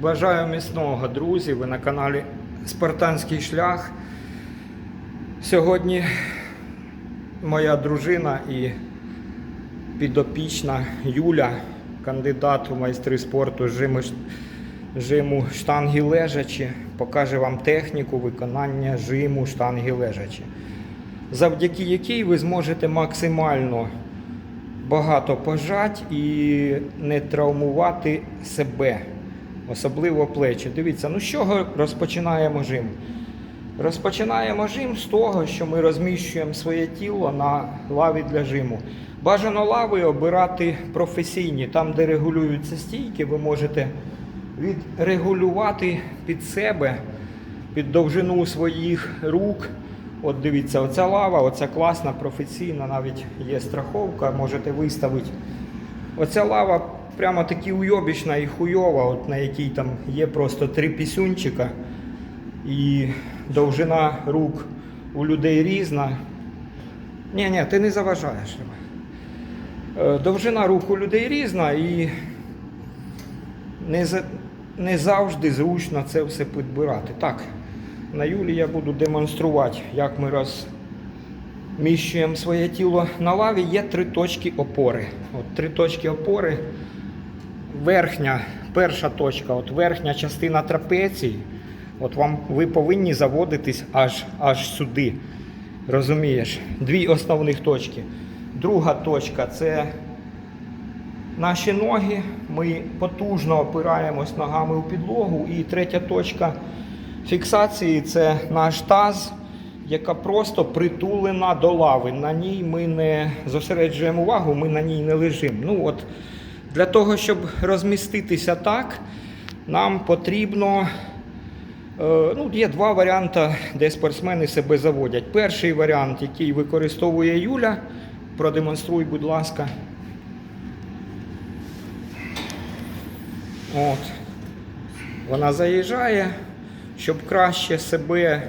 Бажаю міцного, друзі. Ви на каналі Спартанський шлях. Сьогодні моя дружина і підопічна Юля, кандидат у майстри спорту жиму, штанги лежачі, покаже вам техніку виконання жиму штанги лежачі, завдяки якій ви зможете максимально багато пожать і не травмувати себе, особливо плечі. Дивіться, ну з чого розпочинаємо жим? Розпочинаємо жим з того, що ми розміщуємо своє тіло на лаві для жиму. Бажано лави обирати професійні, там, де регулюються стійки, ви можете відрегулювати під себе, під довжину своїх рук. От дивіться, оця лава, оця класна, професійна, навіть є страховка, можете виставити. Оця лава прямо таки уйобічна і хуйова, от на якій там є просто три пісюнчика. І довжина рук у людей різна. Ні, ні, ти не заважаєш. Е, Довжина рук у людей різна і не, за- не завжди зручно це все підбирати. Так, на Юлі я буду демонструвати, як ми розміщуємо своє тіло на лаві. Є три точки опори. От три точки опори. Верхня, перша точка, от верхня частина трапеції. От вам ви повинні заводитись аж, аж сюди. Розумієш? Дві основних точки. Друга точка це наші ноги. Ми потужно опираємось ногами у підлогу. І третя точка фіксації це наш таз, яка просто притулена до лави. На ній ми не зосереджуємо увагу, ми на ній не лежимо. Ну от для того, щоб розміститися так, нам потрібно. Е, Ну, є два варіанти, де спортсмени себе заводять. Перший варіант, який використовує Юля, продемонструй, будь ласка. От. Вона заїжджає, щоб краще себе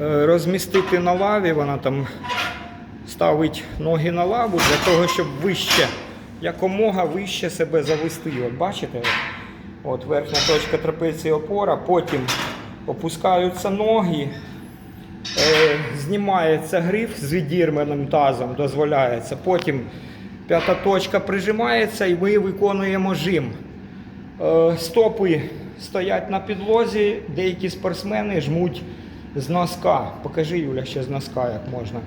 е, розмістити на лаві. Вона там ставить ноги на лаву для того, щоб вище, якомога вище себе завести. От бачите? От верхня точка трапеції опора, потім опускаються ноги, е, знімається гриф з відірменим тазом, дозволяється. Потім п'ята точка прижимається і ми виконуємо жим. Е, Стопи стоять на підлозі, деякі спортсмени жмуть з носка. Покажи, Юля, ще з носка, як можна.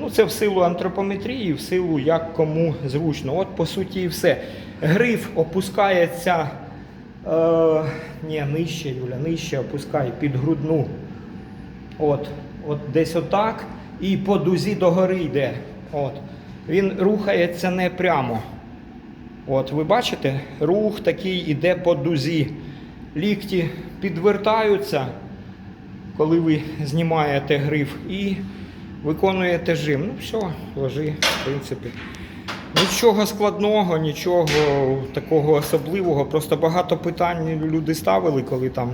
Ну, це в силу антропометрії, в силу як кому зручно. От по суті і все. Гриф опускається. Е, ні, нижче, Юля, нижче опускай під грудну. От, от десь отак. І по дузі догори йде. От. Він рухається не прямо. От, ви бачите, рух такий іде по дузі. Лікті підвертаються, коли ви знімаєте гриф, і виконуєте жим. Ну, все, ложи, в принципі. Нічого складного, нічого такого особливого. Просто багато питань люди ставили, коли там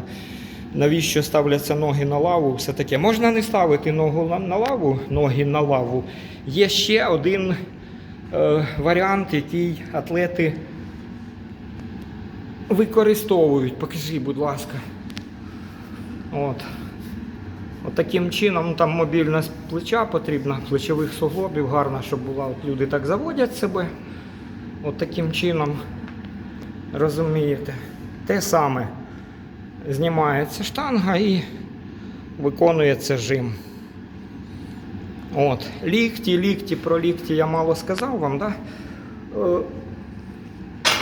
навіщо ставляться ноги на лаву, все таке. Можна не ставити ногу на- лаву, ноги на лаву. Є ще один е, варіант, який атлети використовують. Покажи, будь ласка. От. От таким чином ну, там мобільність плеча потрібна, плечових суглобів гарна, щоб була. От люди так заводять себе. От таким чином, розумієте, те саме знімається штанга і виконується жим. От. Лікті, лікті, про лікті я мало сказав вам, да? Е,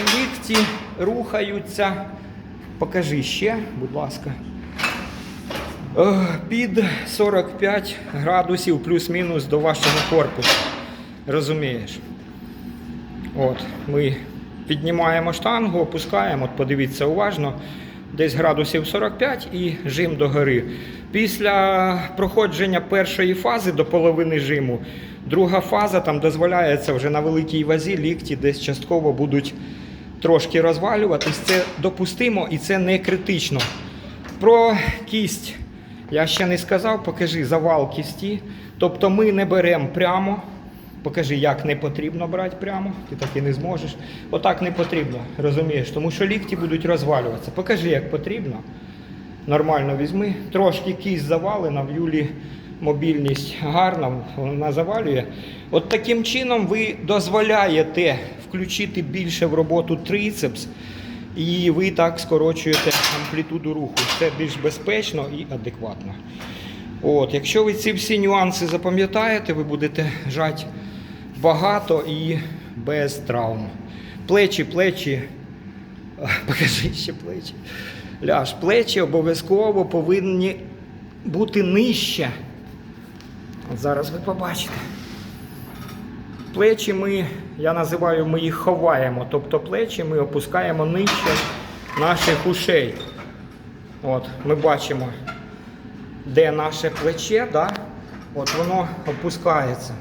Лікті рухаються. Покажи ще, будь ласка. Під 45 градусів плюс-мінус до вашого корпусу. Розумієш? От, ми піднімаємо штангу, опускаємо, от подивіться уважно, десь градусів 45 і жим догори. Після проходження першої фази до половини жиму, друга фаза там дозволяється вже на великій вазі, лікті десь частково будуть трошки розвалюватись. Це допустимо і це не критично. Про кість я ще не сказав, покажи завал кісті. Тобто ми не беремо прямо, Покажи, як не потрібно брати прямо, ти так і не зможеш. Отак не потрібно, розумієш, тому що лікті будуть розвалюватися. Покажи, як потрібно. Нормально візьми. Трошки кість завалена, в Юлі мобільність гарна, вона завалює. От таким чином ви дозволяєте включити більше в роботу трицепс, і ви так скорочуєте амплітуду руху. Це більш безпечно і адекватно. От, якщо ви ці всі нюанси запам'ятаєте, ви будете жати багато і без травм. Плечі, плечі. Покажи ще плечі. Ляж, плечі обов'язково повинні бути нижче. От зараз ви побачите. Плечі ми, я називаю, ми їх ховаємо. Тобто плечі ми опускаємо нижче наших ушей. От, ми бачимо, де наше плече, да? от воно опускається.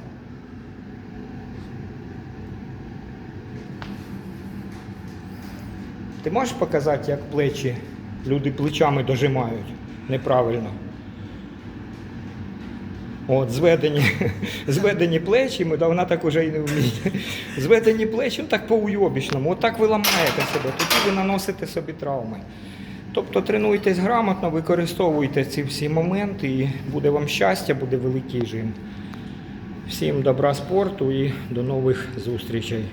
Ти можеш показати, як плечі люди плечами дожимають неправильно? От, зведені, зведені плечі, ми, вона так уже і не вміє. Зведені плечі, так по уйобічному. отак ви ламаєте себе, тоді ви наносите собі травми. Тобто тренуйтесь грамотно, використовуйте ці всі моменти і буде вам щастя, буде великий жим. Всім добра спорту і до нових зустрічей.